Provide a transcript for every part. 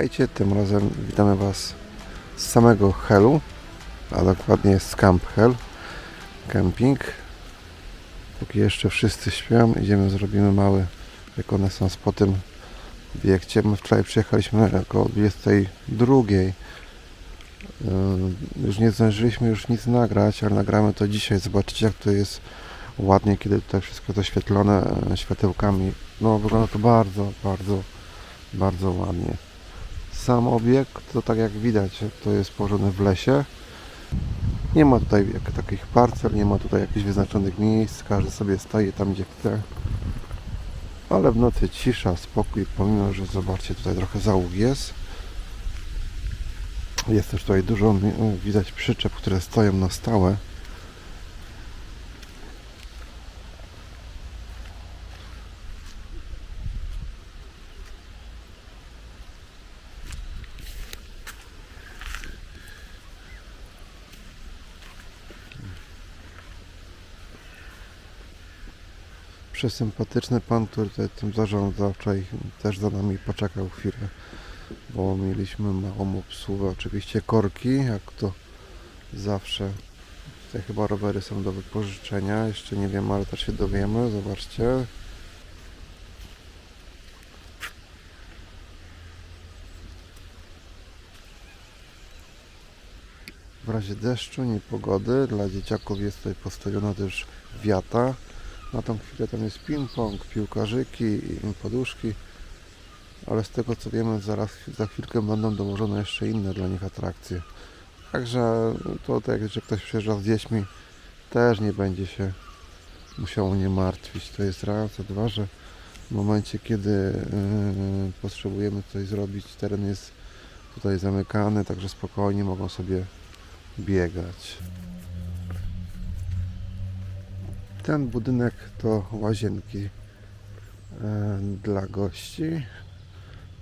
Witajcie, tym razem witamy Was z samego Helu, a dokładnie z Camp Hell Camping. Póki jeszcze wszyscy śpią, idziemy, zrobimy mały rekonesans po tym obiekcie. My wczoraj przyjechaliśmy około 22. Yy, Już nie zdążyliśmy już nic nagrać, ale nagramy to dzisiaj. Zobaczycie jak to jest ładnie, kiedy tutaj wszystko zaświetlone e, światełkami. No wygląda to bardzo, bardzo, bardzo ładnie. Sam obiekt, to tak jak widać, to jest położony w lesie. Nie ma tutaj jak, takich parcel, nie ma tutaj jakichś wyznaczonych miejsc, każdy sobie stoi tam gdzie chce. Ale w nocy cisza, spokój, pomimo, że zobaczcie, tutaj trochę załóg jest. Jest też tutaj dużo, widać przyczep, które stoją na stałe. Przesympatyczny pan, który tutaj tym zarządza, wczoraj też za nami poczekał chwilę, bo mieliśmy małą obsługę, oczywiście korki, jak to zawsze. Tutaj chyba rowery są do wypożyczenia, jeszcze nie wiem, ale też się dowiemy, zobaczcie. W razie deszczu, niepogody, dla dzieciaków jest tutaj postawiona też wiata. Na tą chwilę tam jest ping-pong, piłkarzyki i poduszki, ale z tego co wiemy, zaraz za chwilkę będą dołożone jeszcze inne dla nich atrakcje. Także to tak, jak ktoś przyjeżdża z dziećmi, też nie będzie się musiał nie martwić. To jest raz, a dwa, że w momencie, kiedy yy, potrzebujemy coś zrobić, teren jest tutaj zamykany, także spokojnie mogą sobie biegać. Ten budynek to łazienki e, dla gości.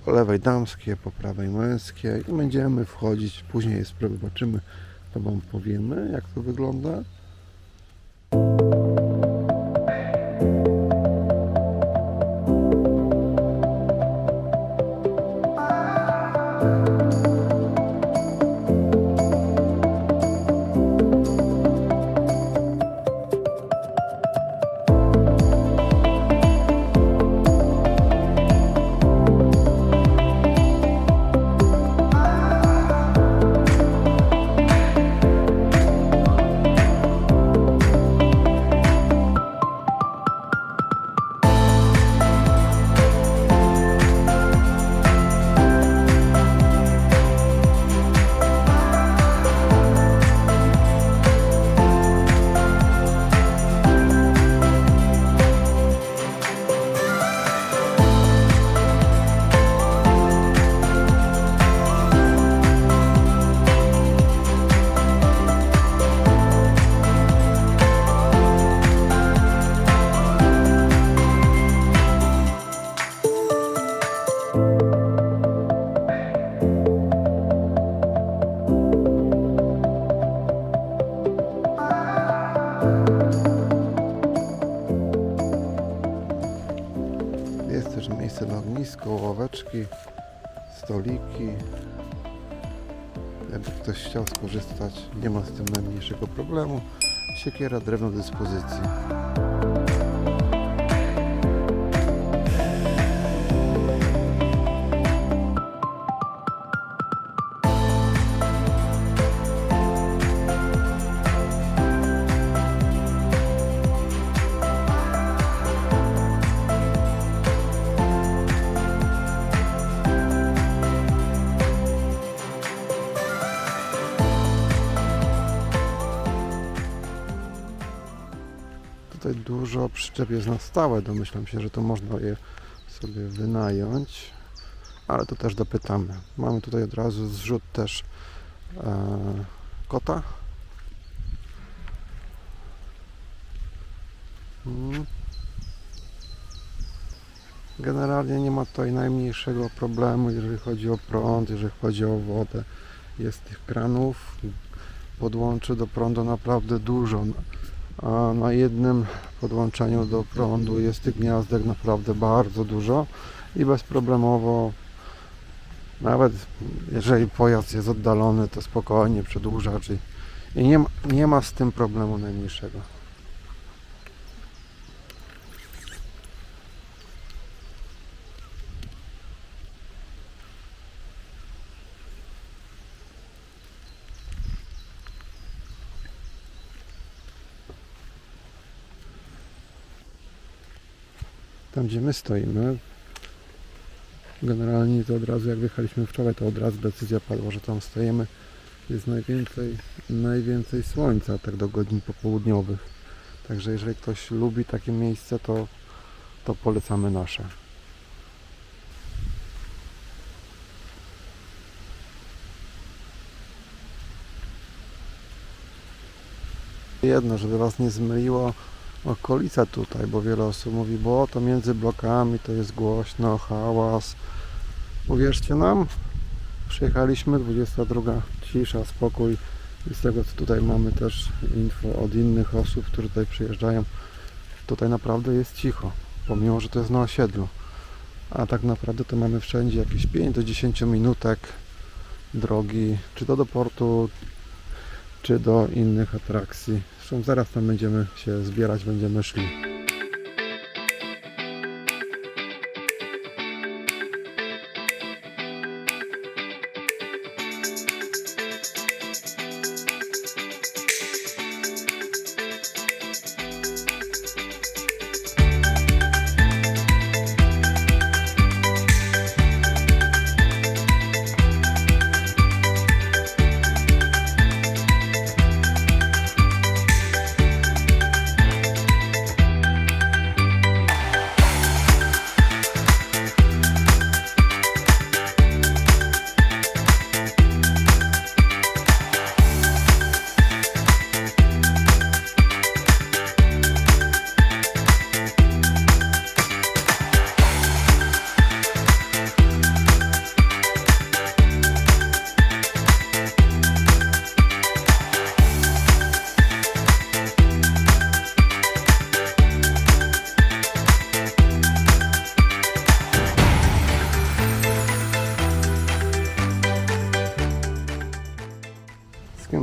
Po lewej damskie, po prawej męskie i będziemy wchodzić. Później sobie zobaczymy, to Wam powiemy, jak to wygląda. Ognisko, ławeczki, stoliki. Jakby ktoś chciał skorzystać, nie ma z tym najmniejszego problemu. Siekiera, drewno do dyspozycji. Tutaj dużo przyczep jest na stałe. Domyślam się, że to można je sobie wynająć, ale to też dopytamy. Mamy tutaj od razu zrzut też e, kota. Mm. Generalnie nie ma tutaj najmniejszego problemu, jeżeli chodzi o prąd, jeżeli chodzi o wodę. Jest tych kranów, podłączy do prądu naprawdę dużo. A na jednym podłączeniu do prądu jest tych gniazdek naprawdę bardzo dużo i bezproblemowo Nawet jeżeli pojazd jest oddalony, to spokojnie przedłużacz i, i nie, ma, nie ma z tym problemu najmniejszego. Tam gdzie my stoimy, generalnie to od razu jak wyjechaliśmy wczoraj, to od razu decyzja padła, że tam stoimy. Jest najwięcej, najwięcej słońca, tak do godzin popołudniowych. Także jeżeli ktoś lubi takie miejsce, to, to polecamy nasze. Jedno, żeby Was nie zmyliło okolica tutaj, bo wiele osób mówi, bo to między blokami to jest głośno, hałas. Uwierzcie nam, przyjechaliśmy, 22, cisza, spokój. I z tego co tutaj mamy też info od innych osób, które tutaj przyjeżdżają, tutaj naprawdę jest cicho, pomimo, że to jest na osiedlu. A tak naprawdę to mamy wszędzie jakieś 5 do 10 minutek drogi, czy to do portu, czy do innych atrakcji. Zresztą zaraz tam będziemy się zbierać, będziemy szli.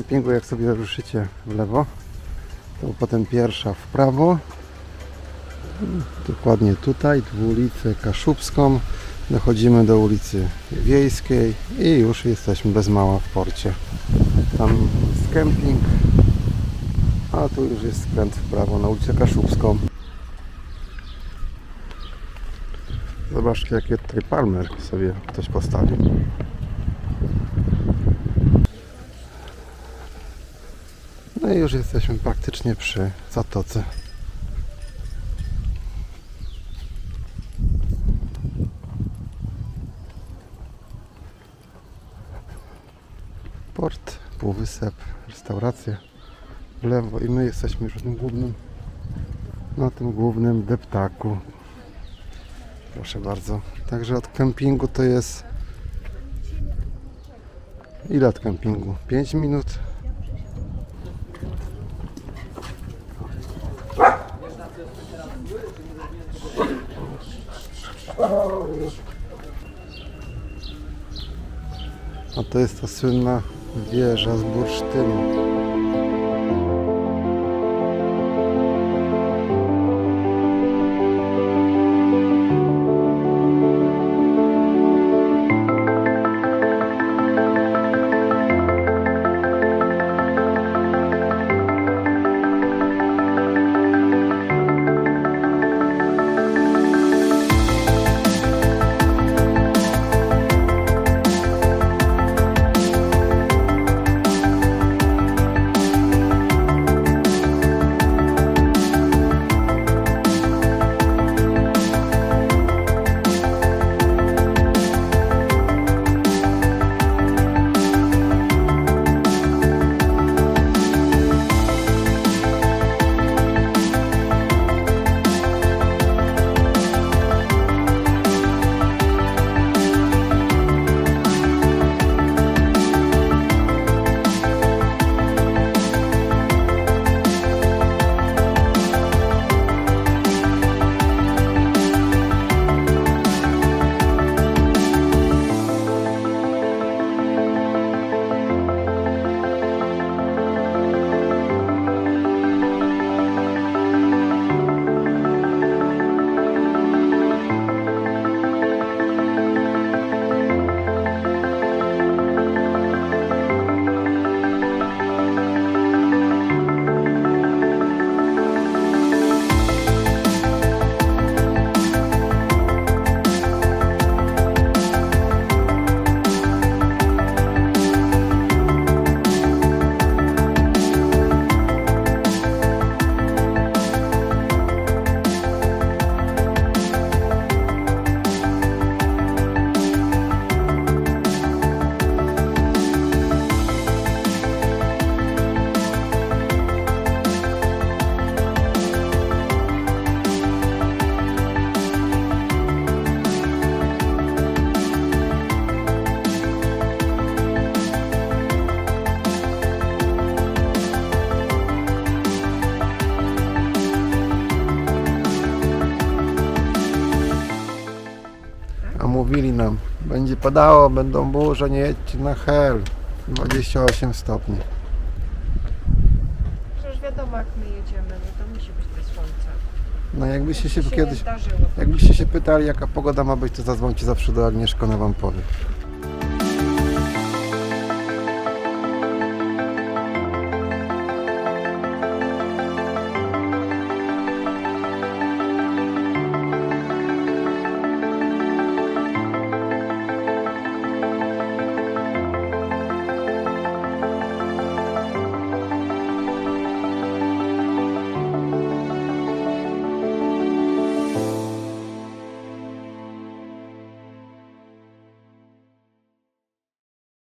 Z kempingu jak sobie ruszycie w lewo, to potem pierwsza w prawo. Dokładnie tutaj, w ulicę Kaszubską. Dochodzimy do ulicy Wiejskiej i już jesteśmy bez mała w porcie. Tam jest kemping, a tu już jest skręt w prawo na ulicę Kaszubską. Zobaczcie jakie tutaj palmy sobie ktoś postawił. No i już jesteśmy praktycznie przy zatoce. Port, półwysep, restauracja w lewo i my jesteśmy już na tym głównym na tym głównym deptaku. Proszę bardzo. Także od kempingu to jest ile od kempingu? 5 minut A to jest ta słynna wieża z bursztynu. Będzie padało, będą burze, nie jedźcie na hel. 28 stopni. Przecież wiadomo jak my jedziemy, no to musi być bez słońca. No jakbyście się To kiedyś, jakbyście się pytali jaka pogoda ma być, to zadzwońcie zawsze do Agnieszki, ona wam powie.